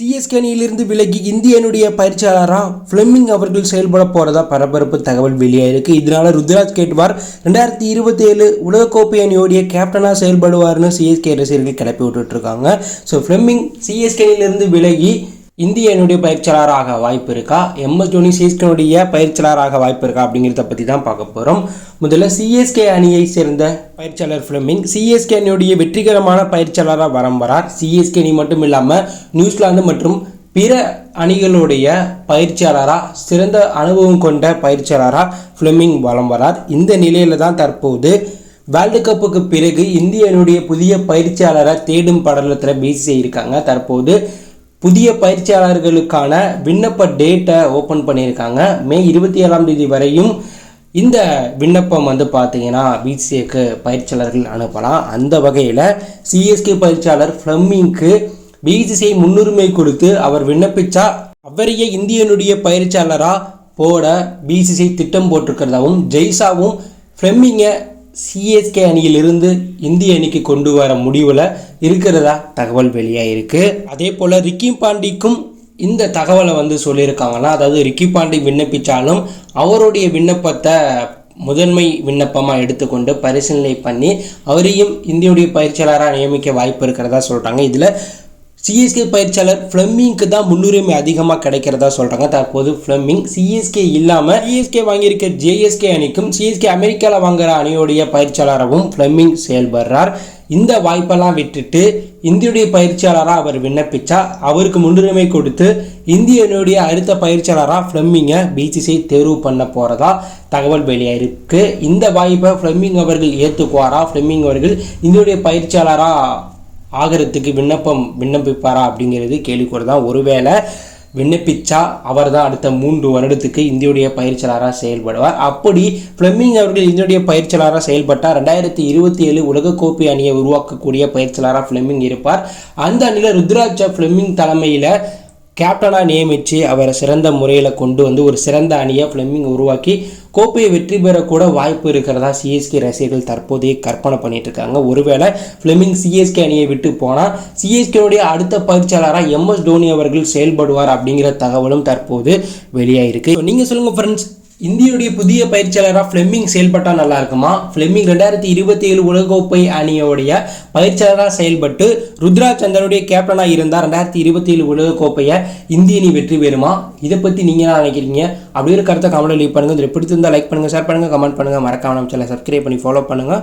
CSK அணியிலிருந்து விலகி இந்திய அணியுடைய பயிற்சியாளராக ஃப்ளெமிங் அவர்கள் செயல்பட போகிறதா பரபரப்பு தகவல் வெளியாயிருக்கு இதனால் ருத்ராஜ் கேட்வார் ரெண்டாயிரத்தி இருபத்தி ஏழு உலகக்கோப்பை அணியோடைய கேப்டனாக செயல்படுவார்னு சிஎஸ்கே ரசிகர்கள் கிளப்பி விட்டுட்ருக்காங்க ஸோ ஃப்ளெமிங் சிஎஸ்கே அணியிலிருந்து விலகி இந்திய அணியுடைய பயிற்சியாளராக வாய்ப்பு இருக்கா? எம்எஸ் தோனி சிஎஸ்கேனுடைய பயிற்சியாளராக வாய்ப்பு இருக்கா? அப்படிங்கிறத பற்றி தான் பார்க்க போகிறோம் முதல்ல சிஎஸ்கே அணியை சேர்ந்த பயிற்சியாளர் ஃபிளமிங் சிஎஸ்கே அணியுடைய வெற்றிகரமான பயிற்சியாளராக வரம் வரார். சிஎஸ்கே அணி மட்டும் இல்லாமல் நியூசிலாந்து மற்றும் பிற அணிகளுடைய பயிற்சியாளராக சிறந்த அனுபவம் கொண்ட பயிற்சியாளராக ஃபிளமிங் வலம் வரார். இந்த நிலையில் தான் தற்போது வேர்ல்டு கப்புக்கு பிறகு இந்திய அணியுடைய புதிய பயிற்சியாளரை தேடும் படலத்தில் பேசி இருக்காங்க தற்போது புதிய பயிற்சியாளர்களுக்கான விண்ணப்ப டேட்டை ஓப்பன் பண்ணியிருக்காங்க. மே இருபத்தி ஏழாம் தேதி வரையும் இந்த விண்ணப்பம் வந்து பார்த்தீங்கன்னா பிசிஏக்கு பயிற்சியாளர்கள் அனுப்பலாம். அந்த வகையில் சிஎஸ்கே பயிற்சியாளர் ஃப்ளம்மிங்க்கு பிசிசிஐ முன்னுரிமை கொடுத்து அவர் விண்ணப்பிச்சா அவரையே இந்தியனுடைய பயிற்சியாளராக போட பிசிசிஐ திட்டம் போட்டிருக்கிறதாவும் ஜெய்சாவும் ஃப்ளெம்மிங்கை சிஎஸ்கே அணியிலிருந்து இந்திய அணிக்கு கொண்டு வர முடிவில் இருக்கிறதா தகவல் வெளியாக இருக்குது அதே போல் ரிக்கி பாண்டிக்கும் இந்த தகவலை வந்து சொல்லியிருக்காங்கன்னா அதாவது ரிக்கி பாண்டி விண்ணப்பித்தாலும் அவருடைய விண்ணப்பத்தை முதன்மை விண்ணப்பமாக எடுத்துக்கொண்டு பரிசீலனை பண்ணி அவரையும் இந்தியுடைய பயிற்சியாளராக நியமிக்க வாய்ப்பு இருக்கிறதா சொல்கிறாங்க இதில் சிஎஸ்கே பயிற்சியாளர் ஃப்ளம்மிங்க்கு தான் முன்னுரிமை அதிகமாக கிடைக்கிறதா சொல்கிறாங்க தற்போது ஃப்ளெமிங் சிஎஸ்கே இல்லாமல் சிஎஸ்கே வாங்கியிருக்க ஜேஎஸ்கே அணிக்கும் சிஎஸ்கே அமெரிக்காவில் வாங்குற அணியுடைய பயிற்சியாளராகவும் ஃப்ளெமிங் செயல்படுறார். இந்த வாய்ப்பெல்லாம் விட்டுட்டு இந்தியுடைய பயிற்சியாளராக அவர் விண்ணப்பிச்சா அவருக்கு முன்னுரிமை கொடுத்து இந்திய அணியுடைய அடுத்த பயிற்சியாளராக ஃப்ளம்மிங்கை பிசிசிஐ தேர்வு பண்ண போகிறதா தகவல் வெளியாயிருக்கு. இந்த வாய்ப்பை ஃப்ளம்மிங் அவர்கள் ஏற்றுக்குவாரா ஃப்ளம்மிங் அவர்கள் இந்தியுடைய பயிற்சியாளராக ஆகிறதுக்கு விண்ணப்பம் விண்ணப்பிப்பாரா அப்படிங்கிறது கேள்விக்கூட தான் ஒருவேளை விண்ணப்பிச்சா அவர் தான் அடுத்த மூன்று வருடத்துக்கு இந்தியுடைய பயிற்சியாளராக செயல்படுவார். அப்படி ஃப்ளெமிங் அவர்கள் இந்தியுடைய பயிற்சியாளராக செயல்பட்டால் ரெண்டாயிரத்தி இருபத்தி ஏழு உலகக்கோப்பை அணியை உருவாக்கக்கூடிய பயிற்சியாளராக ஃப்ளெமிங் இருப்பார். அந்த அணியில் ருத்ராஜ் ஃப்ளெமிங் தலைமையில் கேப்டனாக நியமித்து அவரை சிறந்த முறையில் கொண்டு வந்து ஒரு சிறந்த அணியை ஃப்ளெமிங் உருவாக்கி கோப்பையை வெற்றி பெறக்கூட வாய்ப்பு இருக்கிறதா சிஎஸ்கே ரசிகர்கள் தற்போதைய கற்பனை பண்ணிட்டு இருக்காங்க. ஒருவேளை ஃப்ளெமிங் சிஎஸ்கே அணியை விட்டு போனால் சிஎஸ்கேனுடைய அடுத்த பயிற்சியாளராக எம்எஸ் தோனி அவர்கள் செயல்படுவார் அப்படிங்கிற தகவலும் தற்போது வெளியாயிருக்கு. நீங்கள் சொல்லுங்கள் ஃப்ரெண்ட்ஸ் இந்தியுடைய புதிய பயிற்சியாளராக ஃப்ளெமிங் செயல்பட்டால் நல்லா இருக்குமா ஃப்ளெமிங் ரெண்டாயிரத்தி இருபத்தி ஏழு உலகக்கோப்பை அணியோடைய பயிற்சியாளராக செயல்பட்டு ருத்ராஜ் சந்தருடைய கேப்டனாக இருந்தால் ரெண்டாயிரத்தி இருபத்தி ஏழு உலகக்கோப்பையை இந்திய அணி வெற்றி பெறுமா? இதை பற்றி நீங்கள் என்ன நினைக்கிறீங்க? அப்படி ஒரு கருத்தை கமெண்ட் லீவ் பண்ணுங்கள் இதில் பிடிச்சிருந்தால் லைக் பண்ணுங்கள் ஷேர் பண்ணுங்கள் கமெண்ட் பண்ணுங்கள் மறக்காம நம்ம சேனலை சப்ஸ்கிரைப் பண்ணி ஃபாலோ பண்ணுங்கள்